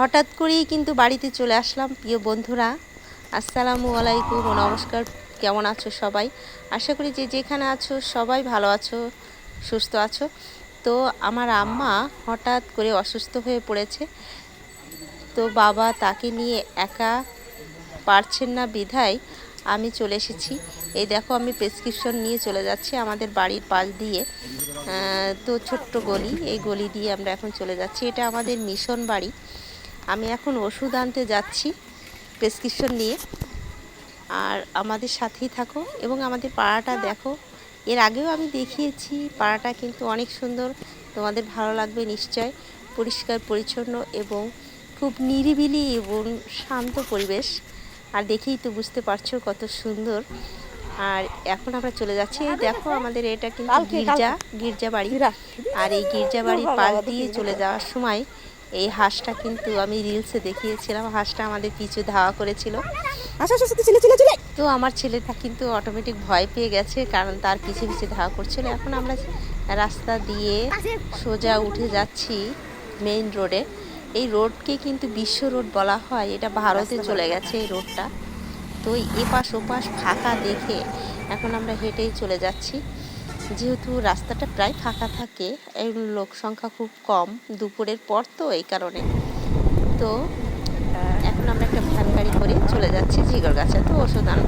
হঠাৎ করেই কিন্তু বাড়িতে চলে আসলাম, প্রিয় বন্ধুরা। আসসালামু আলাইকুম নমস্কার। কেমন আছো সবাই? আশা করি যে যেখানে আছো সবাই ভালো আছো, সুস্থ আছো। তো আমার আম্মা হঠাৎ করে অসুস্থ হয়ে পড়েছে। তো বাবা তাকে নিয়ে একা পারছেন না বিধায় আমি চলে এসেছি। এই দেখো আমি প্রেসক্রিপশন নিয়ে চলে যাচ্ছি আমাদের বাড়ির পাশ দিয়ে। তো ছোট্ট গলি, এই গলি দিয়ে আমরা এখন চলে যাচ্ছি। এটা আমাদের মিশন বাড়ি। আমি এখন ওষুধ আনতে যাচ্ছি প্রেসক্রিপশন নিয়ে। আর আমাদের সাথেই থাকো এবং আমাদের পাড়াটা দেখো। এর আগেও আমি দেখিয়েছি পাড়াটা কিন্তু অনেক সুন্দর। তোমাদের ভালো লাগবে নিশ্চয়। পরিষ্কার পরিচ্ছন্ন এবং খুব নিরিবিলি এবং শান্ত পরিবেশ। আর দেখেই তো বুঝতে পারছ কত সুন্দর। আর এখন আমরা চলে যাচ্ছি। দেখো আমাদের এটা কিন্তু গির্জা গির্জা বাড়ি। আর এই গির্জা বাড়ির পাশ দিয়ে চলে যাওয়ার সময় এই হাঁসটা কিন্তু আমি রিলসে দেখিয়েছিলাম হাঁসটা আমাদের পিছু ধাওয়া করেছিল। আচ্ছা আচ্ছা ছিলে তো আমার ছেলেটা কিন্তু অটোমেটিক ভয় পেয়ে গেছে কারণ তার পিছে পিছে ধাওয়া করছিল। এখন আমরা রাস্তা দিয়ে সোজা উঠে যাচ্ছি মেইন রোডে এই রোডকে কিন্তু বিশ্ব রোড বলা হয় এটা ভারতে চলে গেছে এই রোডটা তো এপাশ ওপাশ ফাঁকা দেখে এখন আমরা হেঁটেই চলে যাচ্ছি। যেহেতু রাস্তাটা প্রায় ফাঁকা থাকে এই লোক সংখ্যা খুব কম, দুপুরের পর তো এই কারণে। তো, এখন আমরা একটা ভ্যান গাড়ি করে চলে যাচ্ছি জিগরগাছা তো ওষুধ আনব।